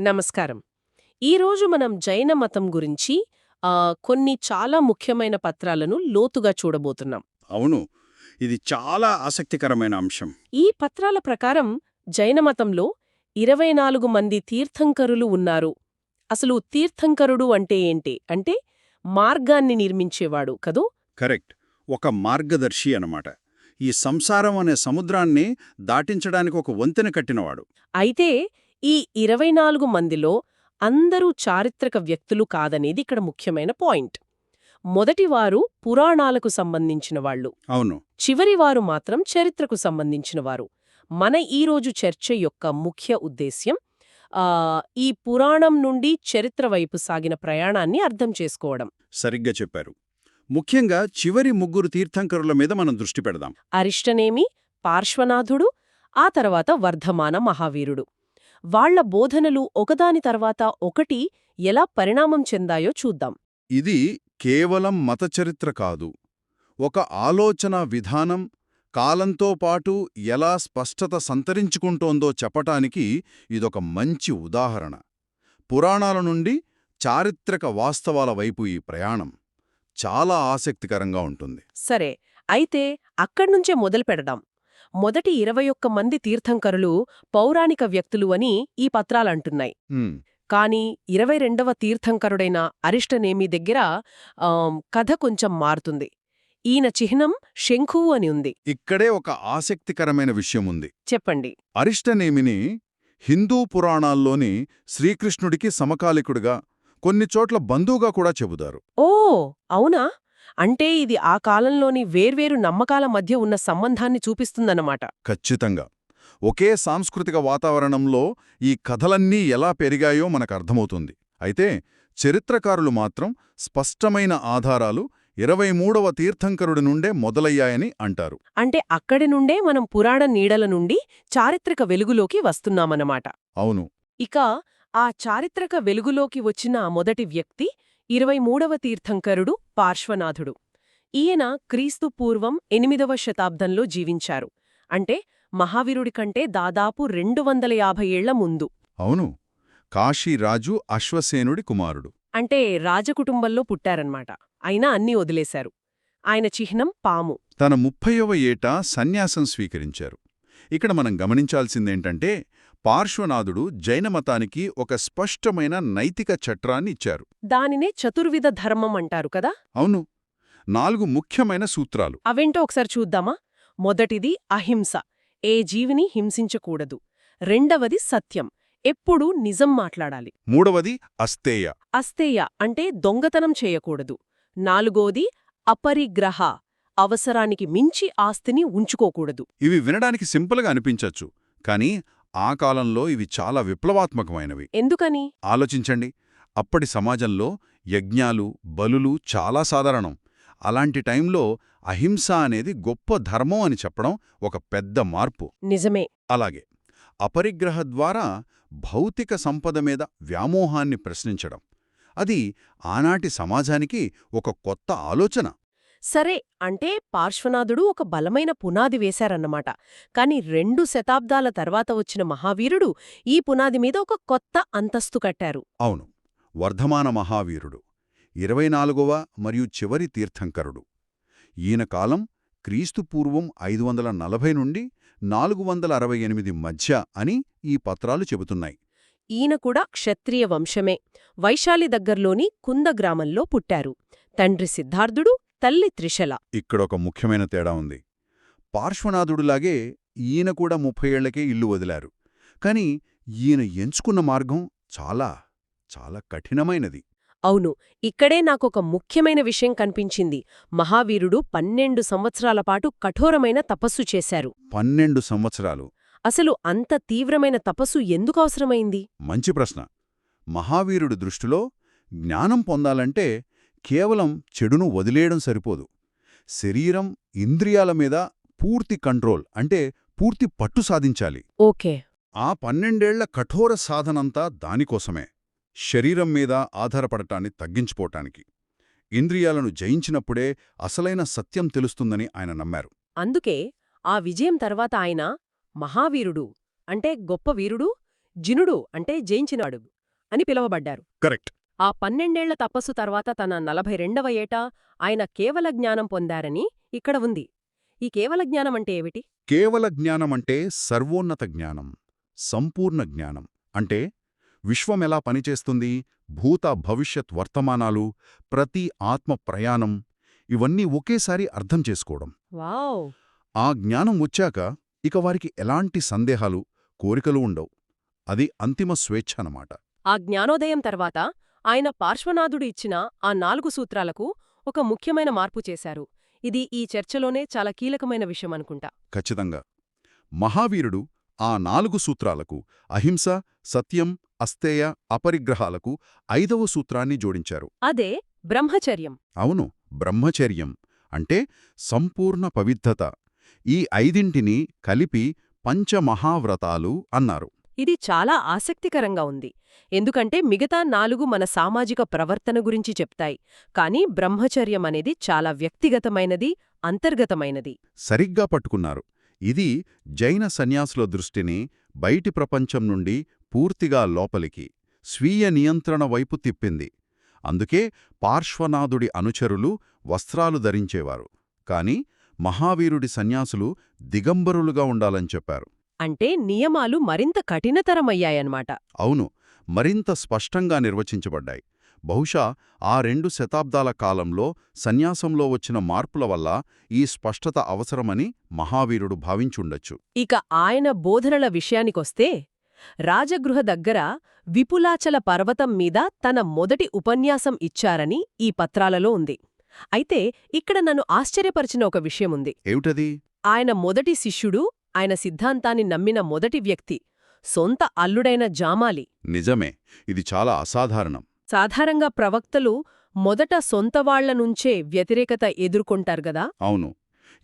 నమస్కారం. ఈరోజు మనం జైన మతం గురించి కొన్ని చాలా ముఖ్యమైన పత్రాలను లోతుగా చూడబోతున్నాం. అవును. ఇది చాలా ఆసక్తికరమైన అంశం. ఈ పత్రాల ప్రకారం జైన మతంలో ఇరవై నాలుగు మంది తీర్థంకరులు ఉన్నారు. అసలు తీర్థంకరుడు అంటే ఏంటి? అంటే మార్గాన్ని నిర్మించేవాడు కదూ? కరెక్ట్. ఒక మార్గదర్శి అన్నమాట. ఈ సంసారం అనే సముద్రాన్ని దాటించడానికి ఒక వంతెన కట్టినవాడు. అయితే ఈ ఇరవై నాలుగు మందిలో అందరూ చారిత్రక వ్యక్తులు కాదనేది ఇక్కడ ముఖ్యమైన పాయింట్. మొదటివారు పురాణాలకు సంబంధించిన వాళ్ళు. అవును. చివరివారు మాత్రం చరిత్రకు సంబంధించినవారు మన ఈరోజు చర్చ యొక్క ముఖ్య ఉద్దేశ్యం ఈ పురాణం నుండి చరిత్ర వైపు సాగిన ప్రయాణాన్ని అర్థం చేసుకోవడం. సరిగ్గా చెప్పారు. ముఖ్యంగా చివరి ముగ్గురు తీర్థంకరుల మీద మనం దృష్టి పెడదాం. అరిష్టనేమి పార్శ్వనాథుడు ఆ తర్వాత వర్ధమాన మహావీరుడు. వాళ్ళ బోధనలు ఒకదాని తర్వాత ఒకటి ఎలా పరిణామం చెందాయో చూద్దాం. ఇది కేవలం మతచరిత్ర కాదు. ఒక ఆలోచన విధానం కాలంతో పాటు ఎలా స్పష్టత సంతరించుకుంటోందో చెప్పటానికి ఇదొక మంచి ఉదాహరణ. పురాణాల నుండి చారిత్రక వాస్తవాల వైపు ఈ ప్రయాణం చాలా ఆసక్తికరంగా ఉంటుంది. సరే అయితే అక్కడ్నుంచే మొదలు పెడదాం మొదటి ఇరవై ఒక్క మంది తీర్థంకరులు పౌరాణిక వ్యక్తులు అని ఈ పత్రాలంటున్నాయి. కాని ఇరవై రెండవ తీర్థంకరుడైన అరిష్టనేమి దగ్గర కథ కొంచెం మారుతుంది. ఈయన చిహ్నం శంఖువు అని ఉంది. ఇక్కడే ఒక ఆసక్తికరమైన విషయముంది చెప్పండి. అరిష్టనేమిని హిందూ పురాణాల్లోని శ్రీకృష్ణుడికి సమకాలికుడిగా కొన్ని చోట్ల బంధువుగా కూడా చెబుతారు. ఓ! అవునా? అంటే ఇది ఆ కాలంలోని వేర్వేరు నమ్మకాల మధ్య ఉన్న సంబంధాన్ని చూపిస్తుందన్నమాట. ఖచ్చితంగా. ఒకే సాంస్కృతిక వాతావరణంలో ఈ కథలన్నీ ఎలా పెరిగాయో మనకర్థమవుతుంది అయితే చరిత్రకారులు మాత్రం స్పష్టమైన ఆధారాలు ఇరవై మూడవ తీర్థంకరుడి నుండే మొదలయ్యాయని అంటారు. అంటే అక్కడి నుండే మనం పురాణ నీడల నుండి చారిత్రక వెలుగులోకి వస్తున్నామన్నమాట. అవును. ఇక ఆ చారిత్రక వెలుగులోకి వచ్చిన మొదటి వ్యక్తి ఇరవై మూడవ తీర్థంకరుడు పార్శ్వనాథుడు. ఈయన క్రీస్తు పూర్వం ఎనిమిదవ శతాబ్దంలో జీవించారు. అంటే మహావీరుడి కంటే దాదాపు రెండు వందల యాభై ఏళ్ళ ముందు. అవును. కాశీరాజు అశ్వసేనుడి కుమారుడు. అంటే రాజకుటుంబంలో పుట్టారన్నమాట. అయినా అన్నీ వదిలేశారు. ఆయన చిహ్నం పాము. తన ముప్పైవ ఏట సన్యాసం స్వీకరించారు. ఇక్కడ మనం గమనించాల్సిందేంటంటే పార్శ్వనాథుడు జైనమతానికి ఒక స్పష్టమైన నైతిక చట్రాన్ని ఇచ్చారు. దానినే చతుర్విధ ధర్మం అంటారు కదా? అవును. నాలుగు ముఖ్యమైన సూత్రాలు. అవేంటో ఒకసారి చూద్దామా? మొదటిది అహింస. ఏ జీవిని హింసించకూడదు. రెండవది సత్యం. ఎప్పుడూ నిజం మాట్లాడాలి. మూడవది అస్తేయ అస్తేయ అంటే దొంగతనం చేయకూడదు. నాలుగోది అపరిగ్రహ. అవసరానికి మించి ఆస్తిని ఉంచుకోకూడదు. ఇవి వినడానికి సింపుల్గా అనిపించచ్చు. కానీ ఆ కాలంలో ఇవి చాలా విప్లవాత్మకమైనవి. ఎందుకని? ఆలోచించండి. అప్పటి సమాజంలో యజ్ఞాలు బలులు చాలా సాధారణం. అలాంటి టైంలో అహింస అనేది గొప్ప ధర్మం అని చెప్పడం ఒక పెద్ద మార్పు. నిజమే. అలాగే అపరిగ్రహ ద్వారా భౌతిక సంపద మీద వ్యామోహాన్ని ప్రశ్నించడం. అది ఆనాటి సమాజానికి ఒక కొత్త ఆలోచన. సరే అంటే పార్శ్వనాథుడు ఒక బలమైన పునాది వేశారన్నమాట. కాని రెండు శతాబ్దాల తర్వాత వచ్చిన మహావీరుడు ఈ పునాది మీద ఒక కొత్త అంతస్తు కట్టారు. అవును వర్ధమాన మహావీరుడు ఇరవై నాలుగవ మరియు చివరి తీర్థంకరుడు. ఈయన కాలం క్రీస్తు పూర్వం ఐదు వందల నలభై నుండి నాలుగు వందల అరవై ఎనిమిది మధ్య అని ఈ పత్రాలు చెబుతున్నాయి. ఈయన కూడా క్షత్రియ వంశమే. వైశాలి దగ్గర్లోని కుంద గ్రామంలో పుట్టారు. తండ్రి సిద్ధార్థుడు తల్లి త్రిశల. ఇక్కడొక ముఖ్యమైన తేడా ఉంది. పార్శ్వనాథుడులాగే ఈయన కూడా ముప్పై ఏళ్ళకే ఇల్లు వదిలారు. కాని ఈయన ఎంచుకున్న మార్గం చాలా చాలా కఠినమైనది. అవును ఇక్కడే నాకొక ముఖ్యమైన విషయం కనిపించింది. మహావీరుడు పన్నెండు సంవత్సరాల పాటు కఠోరమైన తపస్సు చేశారు. పన్నెండు సంవత్సరాలు. అసలు అంత తీవ్రమైన తపస్సు ఎందుకు అవసరమైంది? మంచి ప్రశ్న. మహావీరుడి దృష్టిలో జ్ఞానం పొందాలంటే కేవలం చెడును వదిలేయడం సరిపోదు. శరీరం ఇంద్రియాల మీద పూర్తి కంట్రోల్ అంటే పూర్తి పట్టు సాధించాలి. ఓకే. ఆ పన్నెండేళ్ళ కఠోర సాధనంతా దానికోసమే. శరీరం మీద ఆధారపడటాన్ని తగ్గించుకోటానికి. ఇంద్రియాలను జయించినప్పుడే అసలైన సత్యం తెలుస్తుందని ఆయన నమ్మారు. అందుకే ఆ విజయం తర్వాత ఆయన మహావీరుడు అంటే గొప్ప వీరుడు జినుడు అంటే జయించినవాడు అని పిలువబడ్డారు. కరెక్ట్. ఆ పన్నెండేళ్ళ తపస్సు తర్వాత తన నలభై రెండవ ఏట ఆయన కేవల జ్ఞానం పొందారని ఇక్కడ ఉంది. ఈ కేవల జ్ఞానం అంటే ఏమిటి? కేవల జ్ఞానమంటే సర్వోన్నత జ్ఞానం సంపూర్ణ జ్ఞానం. అంటే విశ్వమెలా పనిచేస్తుంది భూత భవిష్యత్ వర్తమానాలు ప్రతి ఆత్మ ప్రయాణం ఇవన్నీ ఒకేసారి అర్థం చేసుకోవడం. వావ్! ఆ జ్ఞానం వచ్చాక ఇక వారికి ఎలాంటి సందేహాలు కోరికలు ఉండవు. అది అంతిమ స్వేచ్ఛ అన్నమాట. ఆ జ్ఞానోదయం తర్వాత ఆయన పార్శ్వనాథుడు ఇచ్చిన ఆ నాలుగు సూత్రాలకు ఒక ముఖ్యమైన మార్పు చేశారు. ఇది ఈ చర్చలోనే చాలా కీలకమైన విషయం అనుకుంటా. ఖచ్చితంగా. మహావీరుడు ఆ నాలుగు సూత్రాలకు అహింస సత్యం అస్తేయ అపరిగ్రహాలకు ఐదవ సూత్రాన్ని జోడించారు. అదే బ్రహ్మచర్యం. అవును బ్రహ్మచర్యం అంటే సంపూర్ణ పవిద్ధత. ఈ ఐదింటిని కలిపి పంచమహావ్రతాలు అన్నారు. ఇది చాలా ఆసక్తికరంగా ఉంది. ఎందుకంటే మిగతా నాలుగు మన సామాజిక ప్రవర్తన గురించి చెప్తాయి. కానీ బ్రహ్మచర్యం అనేది చాలా వ్యక్తిగతమైనది అంతర్గతమైనది. సరిగ్గా పట్టుకున్నారు. ఇది జైన సన్యాసుల దృష్టిని బయటి ప్రపంచం నుండి పూర్తిగా లోపలికి స్వీయ నియంత్రణ వైపు తిప్పింది. అందుకే పార్శ్వనాథుడి అనుచరులు వస్త్రాలు ధరించేవారు. కాని మహావీరుడి సన్యాసులు దిగంబరులుగా ఉండాలని చెప్పారు. అంటే నియమాలు మరింత కఠినతరమయ్యాయన్నమాట. అవును. మరింత స్పష్టంగా నిర్వచించబడ్డాయి. బహుశా ఆ రెండు శతాబ్దాల కాలంలో సన్యాసంలో వచ్చిన మార్పుల వల్ల ఈ స్పష్టత అవసరమని మహావీరుడు భావించుండొచ్చు. ఇక ఆయన బోధనల విషయానికొస్తే రాజగృహ దగ్గర విపులాచల పర్వతం మీద తన మొదటి ఉపన్యాసం ఇచ్చారని ఈ పత్రాలలో ఉంది. అయితే ఇక్కడ నన్ను ఆశ్చర్యపరిచిన ఒక విషయముంది. ఏమిటది? ఆయన మొదటి శిష్యుడు ఆయన సిద్ధాంతాన్ని నమ్మిన మొదటి వ్యక్తి సొంత అల్లుడైన జామాలి. నిజమే ఇది చాలా అసాధారణం. సాధారణంగా ప్రవక్తలు మొదట సొంతవాళ్ళ నుంచే వ్యతిరేకత ఎదుర్కొంటారు గదా అవును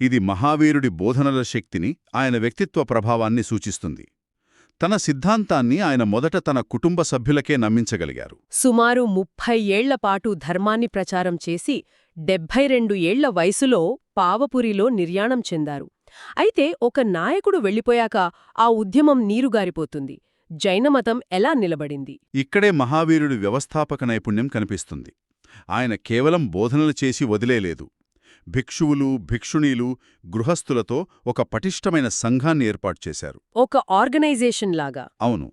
ఇది మహావీరుడి బోధనల శక్తిని ఆయన వ్యక్తిత్వ ప్రభావాన్ని సూచిస్తుంది. తన సిద్ధాంతాన్ని ఆయన మొదట తన కుటుంబ సభ్యులకే నమ్మించగలిగారు. సుమారు ముప్పై ఏళ్ళపాటు ధర్మాన్ని ప్రచారం చేసి డెబ్భై రెండు ఏళ్ళ వయసులో పావపురిలో నిర్యాణం చెందారు. అయితే ఒక నాయకుడు వెళ్ళిపోయాక ఆ ఉద్యమం నీరుగారిపోతుంది. జైనమతం ఎలా నిలబడింది? ఇక్కడే మహావీరుడి వ్యవస్థాపక నైపుణ్యం కనిపిస్తుంది. ఆయన కేవలం బోధనలు చేసి వదిలేలేదు. భిక్షువులు భిక్షుణీలు గృహస్థులతో ఒక పటిష్టమైన సంఘాన్ని ఏర్పాటు చేశారు. ఒక ఆర్గనైజేషన్ లాగా. అవును.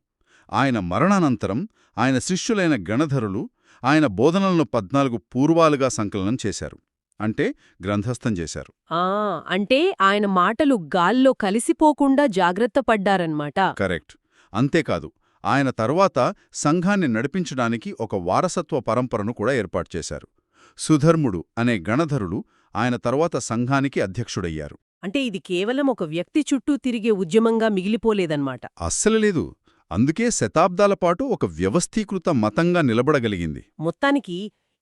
ఆయన మరణానంతరం ఆయన శిష్యులైన గణధరులు ఆయన బోధనలను పద్నాలుగు పూర్వాలుగా సంకలనం చేశారు. అంటే గ్రంథస్థం చేశారు. ఆ అంటే ఆయన మాటలు గాల్లో కలిసిపోకుండా జాగ్రత్త పడ్డారన్మాట కరెక్ట్. అంతేకాదు ఆయన తరువాత సంఘాన్ని నడిపించడానికి ఒక వారసత్వ పరంపరను కూడా ఏర్పాటు చేశారు. సుధర్ముడు అనే గణధరుడు ఆయన తరువాత సంఘానికి అధ్యక్షుడయ్యారు. అంటే ఇది కేవలం ఒక వ్యక్తి చుట్టూ తిరిగే ఉద్యమంగా మిగిలిపోలేదన్నమాట. అస్సలు లేదు. అందుకే శతాబ్దాల పాటు ఒక వ్యవస్థీకృత మతంగా నిలబడగలిగింది. మొత్తానికి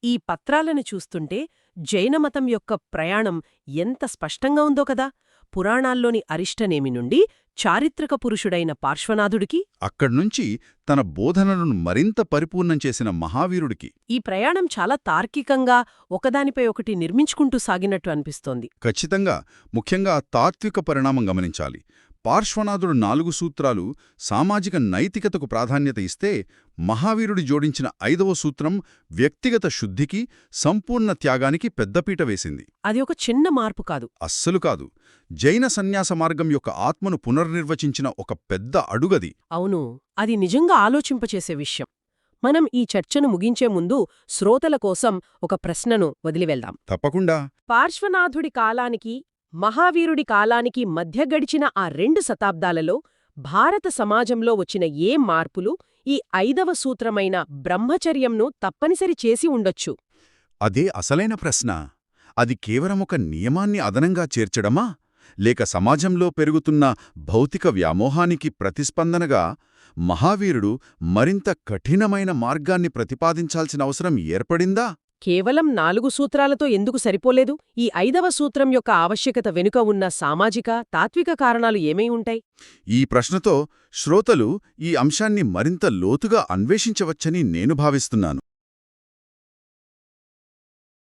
ఈ పత్రాలను చూస్తుంటే జైనమతం యొక్క ప్రయాణం ఎంత స్పష్టంగా ఉందో కదా! పురాణాల్లోని అరిష్టనేమి నుండి చారిత్రక పురుషుడైన పార్శ్వనాథుడికి అక్కడ్నుంచి తన బోధనలను మరింత పరిపూర్ణం చేసిన మహావీరుడికి. ఈ ప్రయాణం చాలా తార్కికంగా ఒకదానిపై ఒకటి నిర్మించుకుంటూ సాగినట్టు అనిపిస్తోంది. ఖచ్చితంగా ముఖ్యంగా తాత్విక పరిణామం గమనించాలి. పార్శ్వనాథుడు నాలుగు సూత్రాలు సామాజిక నైతికతకు ప్రాధాన్యత ఇస్తే మహావీరుడి జోడించిన ఐదవ సూత్రం వ్యక్తిగత శుద్ధికి సంపూర్ణ త్యాగానికి పెద్దపీట వేసింది. అది ఒక చిన్న మార్పు కాదు. అస్సలు కాదు. జైన సన్యాస మార్గం యొక్క ఆత్మను పునర్నిర్వచించిన ఒక పెద్ద అడుగది. అవును అది నిజంగా ఆలోచింపచేసే విషయం. మనం ఈ చర్చను ముగించే ముందు శ్రోతల కోసం ఒక ప్రశ్నను వదిలివెళ్దాం. తప్పకుండా. పార్శ్వనాథుడి కాలానికి మహావీరుడి కాలానికి మధ్య గడిచిన ఆ రెండు శతాబ్దాలలో భారత సమాజంలో వచ్చిన ఏ మార్పులు ఈ ఐదవ సూత్రమైన బ్రహ్మచర్యంను తప్పనిసరి చేసి ఉండొచ్చు? అదే అసలైన ప్రశ్న. అది కేవలం ఒక నియమాన్ని అదనంగా చేర్చడమా? లేక సమాజంలో పెరుగుతున్న భౌతిక వ్యామోహానికి ప్రతిస్పందనగా మహావీరుడు మరింత కఠినమైన మార్గాన్ని ప్రతిపాదించాల్సిన అవసరం ఏర్పడిందా? కేవలం నాలుగు సూత్రాలతో ఎందుకు సరిపోలేదు? ఈ ఐదవ సూత్రం యొక్క ఆవశ్యకత వెనుక ఉన్న సామాజిక తాత్విక కారణాలు ఏమై ఉంటాయి? ఈ ప్రశ్నతో శ్రోతలు ఈ అంశాన్ని మరింత లోతుగా అన్వేషించవచ్చని నేను భావిస్తున్నాను.